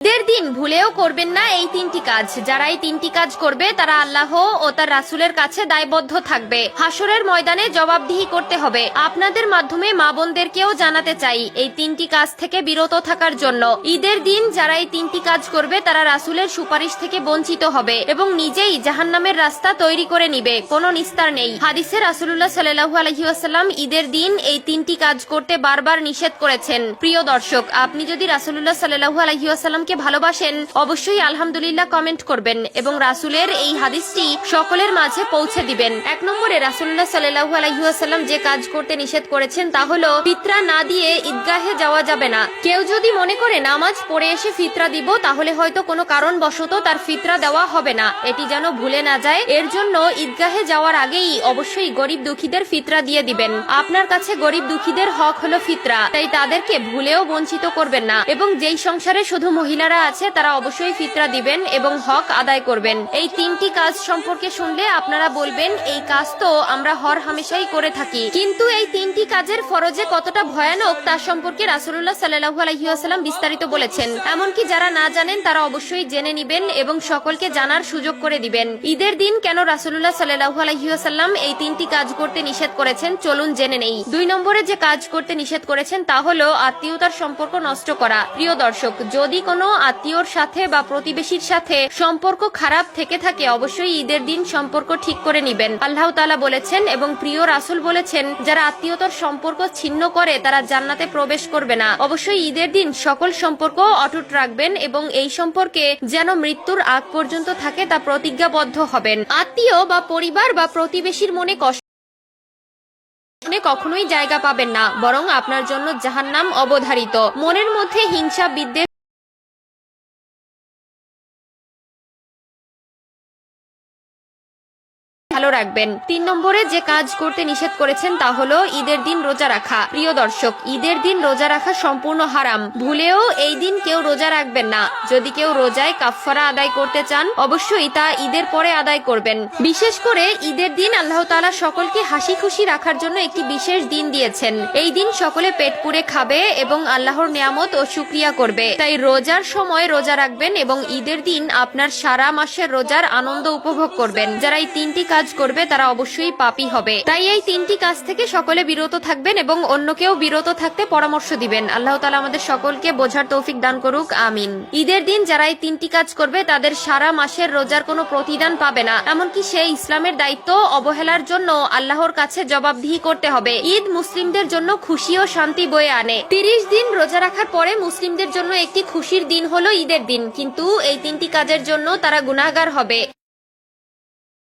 ঈদের দিন ভুলেও করবেন না এই তিনটি কাজ। যারা এই তিনটি কাজ করবে, তারা আল্লাহ ও তার রাসুলের কাছে দায়বদ্ধ থাকবে। হাসরের ময়দানে জবাবদিহি করতে হবে। আপনাদের মাধ্যমে মা বোনদেরকেও জানাতে চাই এই তিনটি কাজ থেকে বিরত থাকার জন্য। ঈদের দিন যারা এই তিনটি কাজ করবে, তারা রাসুলের সুপারিশ থেকে বঞ্চিত হবে এবং নিজেই জাহান্নামের রাস্তা তৈরি করে নিবে। কোনো নিস্তার নেই। হাদিসে রাসুল্লাহ সাল্লাহু আলহিউসাল্লাম ঈদের দিন এই তিনটি কাজ করতে বারবার নিষেধ করেছেন। প্রিয় দর্শক, আপনি যদি রাসুল্লাহ সাল্লাহু আলহিউসাল্লামকে ভালোবাসেন, অবশ্যই আলহামদুলিল্লাহ কমেন্ট করবেন এবং রাসুলের এই হাদিসটি সকলের মাঝে পৌঁছে দিবেন। এক নম্বরে রাসুল্লাহ সাল্লাহু আলহিউসাল্লাম যে কাজ করতে নিষেধ করেছেন তা হলো ফিতরা না দিয়ে ঈদগাহে যাওয়া যাবে না। কেউ যদি মনে করে নামাজ পড়ে এসে ফিতরা দিব, তাহলে হয়তো কোনো কারণ কারণবশত তার ফিতরা দেওয়া হবে না। এটি যেন ভুলে না যায়। এর জন্য ঈদগাহে যাওয়ার আগেই অবশ্যই গরিব দুঃখীদের ফিতরা দিয়ে দিবেন। আপনার কাছে গরিব দুঃখীদের হক হলো ফিতরা, তাই তাদেরকে ভুলেও বঞ্চিত করবেন না। এবং যেই সংসারে শুধু মহিলারা আছে, তারা অবশ্যই ফিতরা দিবেন এবং হক আদায় করবেন। এই তিনটি কাজ সম্পর্কে শুনলে আপনারা বলবেন, এই কাজ তো আমরা হর হামেশাই করে থাকি। কিন্তু এই তিনটি কাজের ফরজে কতটা ভয়ানক, তা সম্পর্কে রাসুল্লাহ সাল্লাহু আলহিউসালাম বিস্তারিত বলেছেন। এমনকি যারা না জানেন, তারা অবশ্যই জেনে নিবেন এবং সকলকে জানার সুযোগ করে দিবেন। ঈদের দিন কেন রাসুল্লাহ সাল্লাহু আলহিউসাল্লাম এই তিনটি কাজ করতে নিষেধ করেছেন, চলুন জেনে নেই। দুই নম্বরে যে কাজ করতে নিষেধ করেছেন, তা হলো আত্মীয়তার সম্পর্ক নষ্ট করা। প্রিয় দর্শক, যদি কোনো আত্মীয়র সাথে বা প্রতিবেশীর সাথে সম্পর্ক খারাপ থেকে থাকে, অবশ্যই ঈদের দিন সম্পর্ক ঠিক করে নিবেন। আল্লাহ তালা বলেছেন এবং প্রিয় রাসুল বলেছেন, যারা আত্মীয়তার সম্পর্ক ছিন্ন করে, তারা জান্নাতে প্রবেশ করবে না। অবশ্যই ঈদের দিন সকল সম্পর্ক অটুট রাখবেন এবং এই সম্পর্কে যেন মৃত্যুর আগ পর্যন্ত থাকে তা প্রতিজ্ঞাবদ্ধ হবেন। আত্মীয় বা পরিবার বা প্রতিবেশীর মনে কষ্ট কখনোই জায়গা পাবেন না, বরং আপনার জন্য জাহান্নাম অবধারিত। মনের মধ্যে হিংসা বিদ্বেষ ভালো রাখবেন। তিন নম্বরে যে কাজ করতে নিষেধ করেছেন তা হলো ঈদের দিন রোজা রাখা। প্রিয় দর্শক, ঈদের দিন রোজা রাখা সম্পূর্ণ হারাম। ভুলেও এই দিন কেউ রোজা রাখবেন না। যদি কেউ রোজায় কাফফারা আদায় করতে চান, অবশ্যই তা ঈদের পরে আদায় করবেন। বিশেষ করে ঈদের দিন আল্লাহ তাআলা সকলকে হাসি খুশি রাখার জন্য একটি বিশেষ দিন দিয়েছেন। এই দিন সকলে পেট পুরে খাবে এবং আল্লাহর নিয়ামত ও শুক্রিয়া করবে। তাই রোজার সময় রোজা রাখবেন এবং ঈদের দিন আপনার সারা মাসের রোজার আনন্দ উপভোগ করবেন। যারা এই তিনটি কাজ করবে, তারা অবশ্যই পাপি হবে। তাই এই তিনটি কাজ থেকে সকলে বিরত থাকবেন এবং অন্যকেও বিরত থাকতে পরামর্শ দিবেন। আল্লাহ তালা আমাদের সকলকে বোঝার তৌফিক দান করুক, আমিন। ঈদের দিন যারা এই তিনটি কাজ করবে, তাদের সারা মাসের রোজার কোনো প্রতিদান পাবে না। এমনকি সেই ইসলামের দায়িত্ব অবহেলার জন্য আল্লাহর কাছে জবাবদিহি করতে হবে। ঈদ মুসলিমদের জন্য খুশি ও শান্তি বয়ে আনে। তিরিশ দিন রোজা রাখার পরে মুসলিমদের জন্য একটি খুশির দিন হলো ঈদের দিন। কিন্তু এই তিনটি কাজের জন্য তারা গুনাহগার হবে।